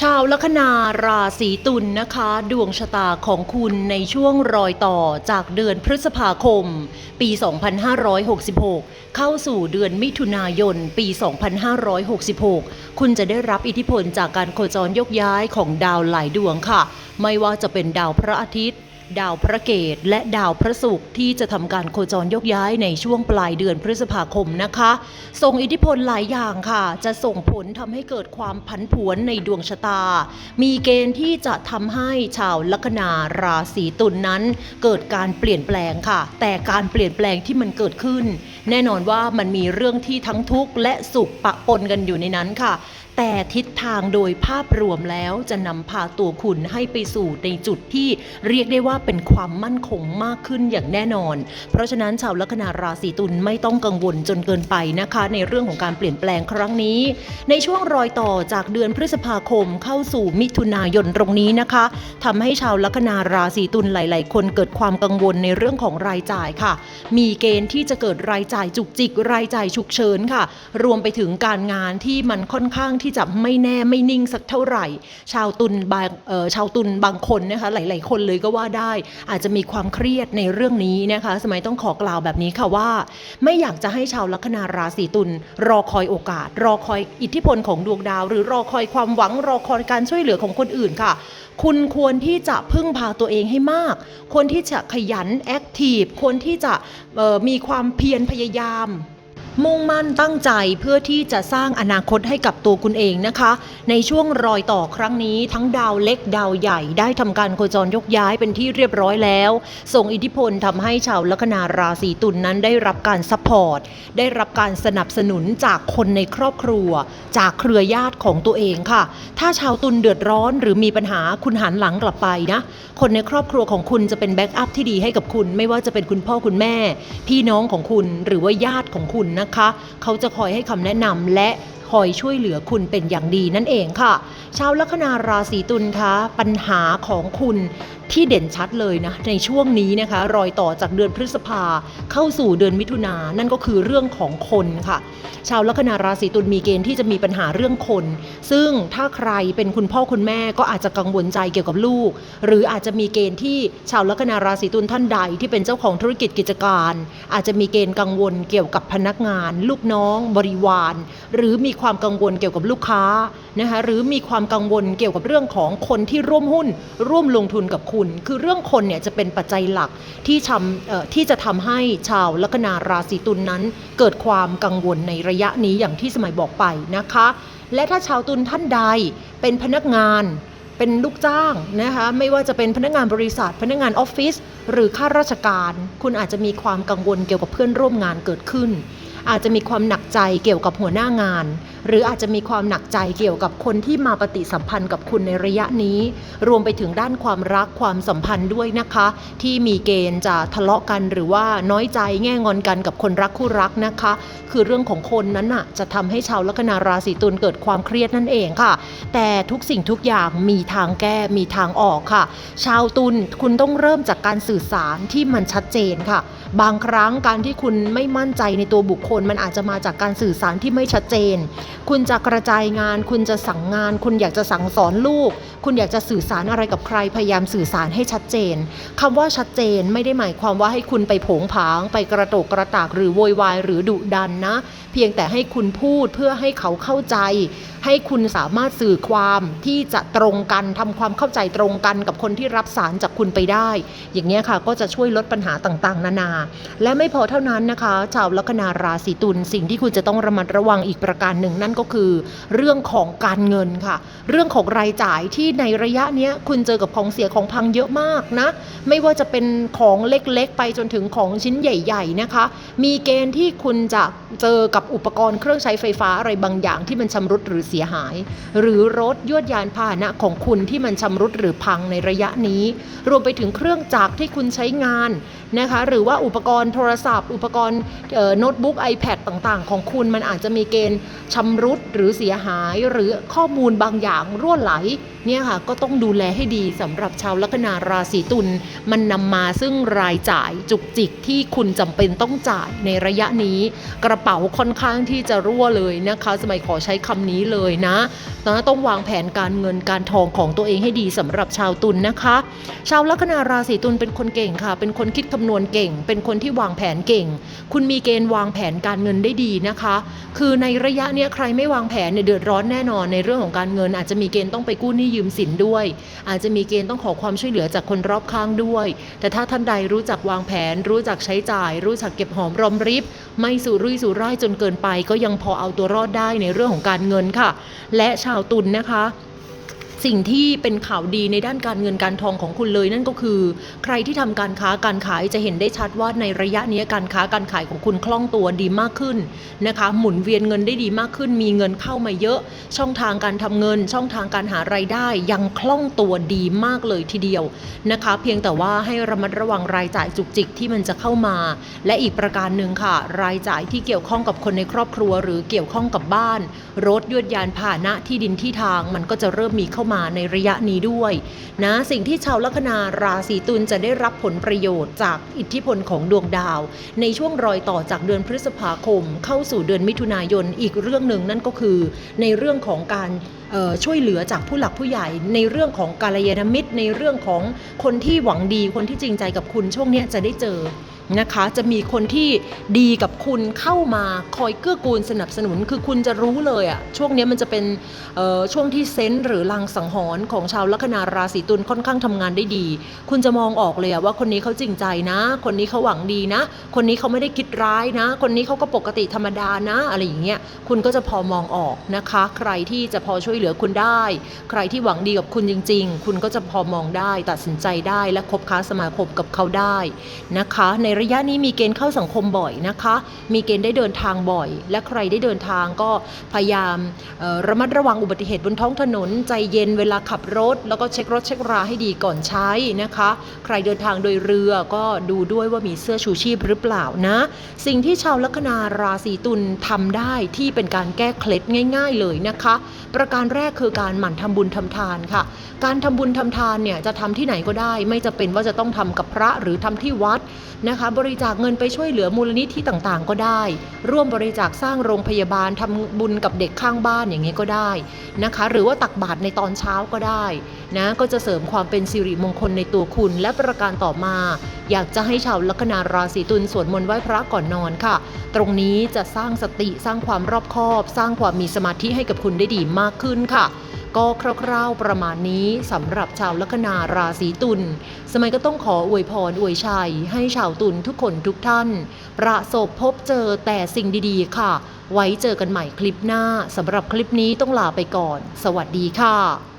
ชาวลัคนาราศีตุลนะคะ ดวงชะตาของคุณในช่วงรอยต่อจากเดือนพฤษภาคม ปี 2566 เข้าสู่เดือนมิถุนายน ปี 2566 คุณจะได้รับอิทธิพลจากการโคจรยกย้ายของดาวหลายดวงค่ะ ไม่ว่าจะเป็นดาวพระอาทิตย์ ดาวพระเกตและดาวพระศุกร์ที่จะทำการโคจรยกย้ายในช่วงปลายเดือนพฤษภาคมนะคะ ส่งอิทธิพลหลายอย่างค่ะ จะส่งผลทำให้เกิดความผันผวนในดวงชะตา มีเกณฑ์ที่จะทำให้ชาวลัคนาราศีตุลนนั้น เกิดการเปลี่ยนแปลงค่ะ แต่การเปลี่ยนแปลงที่มันเกิดขึ้น แน่นอนว่ามันมีเรื่องที่ทั้งทุกข์และสุขปะปนกันอยู่ในนั้นค่ะแต่ทิศทางโดยภาพรวมแล้วจะนำพาตัวคุณให้ไปสู่ในจุดที่เรียกได้ว่าเป็นความมั่นคงมากขึ้นอย่างแน่นอน เพราะฉะนั้นชาวลัคนาราศีตุลไม่ต้องกังวลจนเกินไปนะคะ ในเรื่องของการเปลี่ยนแปลงครั้งนี้ ในช่วงรอยต่อจากเดือนพฤษภาคมเข้าสู่มิถุนายนตรงนี้นะคะทำให้ชาวลัคนาราศีตุลหลาย ๆ คนเกิดความกังวลในเรื่องของรายจ่ายค่ะ มีเกณฑ์ที่จะเกิดรายจ่ายจุกจิกรายจ่ายฉุกเฉินค่ะ รวมไปถึงการงานที่มันค่อนข้างที่จะไม่แน่ไม่นิ่งสักเท่าไหร่ ชาวตุลบางชาวตุลบางคนนะคะหลาย ๆ คนเลยก็ว่าได้ อาจจะมีความเครียดในเรื่องนี้นะคะ สมัยต้องขอกล่าวแบบนี้ค่ะว่า ไม่อยากจะให้ชาวลัคนาราศีตุลรอคอยโอกาส รอคอยอิทธิพลของดวงดาว หรือรอคอยความหวังรอคอยการช่วยเหลือของคนอื่นค่ะคุณควรที่จะพึ่งพาตัวเองให้มาก ควรที่จะขยันแอคทีฟ ควรที่จะมีความเพียรพยายาม มุ่งมั่นตั้งใจเพื่อที่จะสร้างอนาคตให้กับตัวคุณเองนะคะ ในช่วงรอยต่อครั้งนี้ทั้งดาวเล็กดาวใหญ่ได้ทำการโคจรยกย้ายเป็นที่เรียบร้อยแล้ว ส่งอิทธิพลทำให้ชาวลัคนาราศีตุลนนั้นได้รับการซัพพอร์ต ได้รับการสนับสนุนจากคนในครอบครัว จากเครือญาติของตัวเองค่ะ ถ้าชาวตุลเดือดร้อนหรือมีปัญหาคุณหันหลังกลับไปนะ คนในครอบครัวของคุณจะเป็นแบ็กอัพที่ดีให้กับคุณ ไม่ว่าจะเป็นคุณพ่อคุณแม่ พี่น้องของคุณหรือว่าญาติของคุณนะคะ เขาจะคอยให้คำแนะนำและคอยช่วยเหลือคุณเป็นอย่างดีนั่นเองค่ะ ชาวลัคนาราศีตุลคะปัญหาของคุณที่เด่นชัดเลยนะในช่วงนี้นะคะ รอยต่อจากเดือนพฤษภาเข้าสู่เดือนมิถุนานนั่นก็คือเรื่องของคนค่ะ ชาวลัคนาราศีตุลมีเกณฑ์ที่จะมีปัญหาเรื่องคน ซึ่งถ้าใครเป็นคุณพ่อคุณแม่ก็อาจจะกังวลใจเกี่ยวกับลูก หรืออาจจะมีเกณฑ์ที่ชาวลัคนาราศีตุลท่านใดที่เป็นเจ้าของธุรกิจกิจการ อาจจะมีเกณฑ์กังวลเกี่ยวกับพนักงาน ลูกน้อง บริวาร หรือมีความกังวลเกี่ยวกับลูกค้านะคะหรือมีความกังวลเกี่ยวกับเรื่องของคนที่ร่วมหุ้น ร่วมลงทุนกับคุณคือเรื่องคนเนี่ยจะเป็นปัจจัยหลักที่ทำที่จะทำให้ชาวลัคนาราศีตุลนั้น เกิดความกังวลในระยะนี้อย่างที่สมัยบอกไปนะคะ และถ้าชาวตุลท่านใดเป็นพนักงานเป็นลูกจ้างนะคะไม่ว่าจะเป็นพนักงานบริษัท พนักงานออฟฟิศหรือข้าราชการ คุณอาจจะมีความกังวลเกี่ยวกับเพื่อนร่วมงานเกิดขึ้น อาจจะมีความหนักใจเกี่ยวกับหัวหน้างาน หรืออาจจะมีความหนักใจเกี่ยวกับคนที่มาปฏิสัมพันธ์กับคุณในระยะนี้ รวมไปถึงด้านความรักความสัมพันธ์ด้วยนะคะ ที่มีเกณฑ์จะทะเลาะกันหรือว่าน้อยใจแง่งอนกันกับคนรักคู่รักนะคะ คือเรื่องของคนนั้นน่ะจะทำให้ชาวลัคนาราศีตุลเกิดความเครียดนั่นเองค่ะ แต่ทุกสิ่งทุกอย่างมีทางแก้มีทางออกค่ะ ชาวตุลคุณต้องเริ่มจากการสื่อสารที่มันชัดเจนค่ะ บางครั้งการที่คุณไม่มั่นใจในตัวบุคคล มันอาจจะมาจากการสื่อสารที่ไม่ชัดเจน คุณจะกระจายงาน คุณจะสั่งงาน คุณอยากจะสั่งสอนลูก คุณอยากจะสื่อสารอะไรกับใครพยายามสื่อสารให้ชัดเจนคำว่าชัดเจนไม่ได้หมายความว่าให้คุณไปผงผาง ไปกระโตกกระตากหรือโวยวายหรือดุดันนะ เพียงแต่ให้คุณพูดเพื่อให้เขาเข้าใจ ให้คุณสามารถสื่อความที่จะตรงกันทำความเข้าใจตรงกันกับคนที่รับสารจากคุณไปได้ อย่างนี้ค่ะก็จะช่วยลดปัญหาต่างๆ นานาและไม่พอเท่านั้นนะคะ ชาวลัคนาราศีตุลสิ่งที่คุณจะต้องระมัดระวังอีกประการหนึ่งนั่นก็คือ เรื่องของการเงินค่ะ เรื่องของรายจ่ายที่ในระยะนี้คุณเจอกับของเสียของพังเยอะมากนะไม่ว่าจะเป็นของเล็กๆ ไปจนถึงของชิ้นใหญ่ ๆนะคะ มีเกณฑ์ที่คุณจะเจอกับอุปกรณ์เครื่องใช้ไฟฟ้าอะไรบางอย่างที่มันชำรุดหรือเสียหาย หรือรถยวดยานพาหนะของคุณที่มันชำรุดหรือพังในระยะนี้ รวมไปถึงเครื่องจักรที่คุณใช้งานนะคะ หรือว่าอุปปกรณ์โทรศัพท์ อุปกรณ์โน้ตบุ๊ก iPad ต่างๆ ของคุณมันอาจจะมีเกณฑ์ชำรุดหรือเสียหาย หรือข้อมูลบางอย่างรั่วไหลเนี่ยค่ะก็ต้องดูแลให้ดีสำหรับชาวลัคนาราศีตุลมันนำมาซึ่งรายจ่ายจุกจิกที่คุณจำเป็นต้องจ่ายในระยะนี้ กระเป๋าค่อนข้างที่จะรั่วเลยนะคะ สมัยขอใช้คำนี้เลยนะนะต้องวางแผนการเงินการทองของตัวเองให้ดีสำหรับชาวตุลนะคะ ชาวลัคนาราศีตุลเป็นคนเก่งค่ะ เป็นคนคิดคำนวณเก่ง เป็นคนที่วางแผนเก่ง คุณมีเกณฑ์วางแผนการเงินได้ดีนะคะ คือในระยะเนี้ยใครไม่วางแผนเนี่ยเดือดร้อนแน่นอนในเรื่องของการเงิน อาจจะมีเกณฑ์ต้องไปกู้หนี้ยืมสินด้วย อาจจะมีเกณฑ์ต้องขอความช่วยเหลือจากคนรอบข้างด้วย แต่ถ้าท่านใดรู้จักวางแผน รู้จักใช้จ่าย รู้จักเก็บหอมรอมริบ ไม่สุรุ่ยสุร่ายจนเกินไป ก็ยังพอเอาตัวรอดได้ในเรื่องของการเงินค่ะ และชาวตุลนะคะ สิ่งที่เป็นข่าวดีในด้านการเงินการทองของคุณเลยนั่นก็คือ ใครที่ทำการค้าการขายจะเห็นได้ชัดว่าในระยะนี้การค้าการขายของคุณคล่องตัวดีมากขึ้นนะคะ หมุนเวียนเงินได้ดีมากขึ้น มีเงินเข้ามาเยอะ ช่องทางการทำเงิน ช่องทางการหารายได้ ยังคล่องตัวดีมากเลยทีเดียวนะคะ เพียงแต่ว่าให้ระมัดระวังรายจ่ายจุกจิกที่มันจะเข้ามา และอีกประการหนึ่งค่ะ รายจ่ายที่เกี่ยวข้องกับคนในครอบครัว หรือเกี่ยวข้องกับบ้าน รถยวดยานพาหนะที่ดินที่ทางมันก็จะเริ่มมีเข้ามาในระยะนี้ด้วยนะสิ่งที่ชาวลัคนาราศีตุลจะได้รับผลประโยชน์จากอิทธิพลของดวงดาว ในช่วงรอยต่อจากเดือนพฤษภาคม เข้าสู่เดือนมิถุนายนอีกเรื่องหนึ่งนั่นก็คือ ในเรื่องของการ ช่วยเหลือจากผู้หลักผู้ใหญ่ ในเรื่องของกาลยานมิตร ในเรื่องของคนที่หวังดีคนที่จริงใจกับคุณช่วงนี้จะได้เจอนะคะจะมีคนที่ดีกับคุณเข้ามาคอยเกื้อกูลสนับสนุนคือคุณจะรู้เลยอะช่วงนี้มันจะเป็นช่วงที่เซนส์หรือลางสังหรณ์ของชาวลัคนาราศีตุลค่อนข้างทำงานได้ดี คุณจะมองออกเลยอะว่าคนนี้เขาจริงใจนะ คนนี้เขาหวังดีนะ คนนี้เขาไม่ได้คิดร้ายนะ คนนี้เขาก็ปกติธรรมดานะ อะไรอย่างเงี้ยคุณก็จะพอมองออกนะคะ ใครที่จะพอช่วยเลือคุณได้ ใครที่หวังดีกับคุณจริง ๆ คุณก็จะพอมองได้ ตัดสินใจได้ และคบค้าสมาคมกับเขาได้นะคะ ในระยะนี้มีเกณฑ์เข้าสังคมบ่อยนะคะ มีเกณฑ์ได้เดินทางบ่อย และใครได้เดินทางก็พยายามระมัดระวังอุบัติเหตุบนท้องถนน ใจเย็นเวลาขับรถ แล้วก็เช็ครถเช็คราให้ดีก่อนใช้นะคะ ใครเดินทางโดยเรือก็ดูด้วยว่ามีเสื้อชูชีพหรือเปล่านะ สิ่งที่ชาวลัคนาราศีตุลทำได้ที่เป็นการแก้เคล็ดง่าย ๆ เลยนะคะ ประการแรกคือการหมั่นทำบุญทำทานค่ะ การทำบุญทำทานเนี่ยจะทำที่ไหนก็ได้ ไม่จะเป็นว่าจะต้องทำกับพระหรือทำที่วัดนะคะ บริจาคเงินไปช่วยเหลือมูลนิธิต่างๆ ก็ได้ ร่วมบริจาคสร้างโรงพยาบาลทำบุญกับเด็กข้างบ้านอย่างนี้ก็ได้นะคะ หรือว่าตักบาตรในตอนเช้าก็ได้นะก็จะเสริมความเป็นสิริมงคลในตัวคุณและประการต่อมา อยากจะให้ชาวลัคนาราศีตุลสวดมนต์ไหว้พระก่อนนอนค่ะ ตรงนี้จะสร้างสติสร้างความรอบคอบ สร้างความมีสมาธิให้กับคุณได้ดีมากขึ้นค่ะก็คร่าวๆประมาณนี้สำหรับชาวลัคนาราศีตุล สมัยก็ต้องขออวยพรอวยชัย ให้ชาวตุลทุกคนทุกท่าน ประสบพบเจอแต่สิ่งดีๆ ค่ะ ไว้เจอกันใหม่คลิปหน้าสำหรับคลิปนี้ต้องลาไปก่อน สวัสดีค่ะ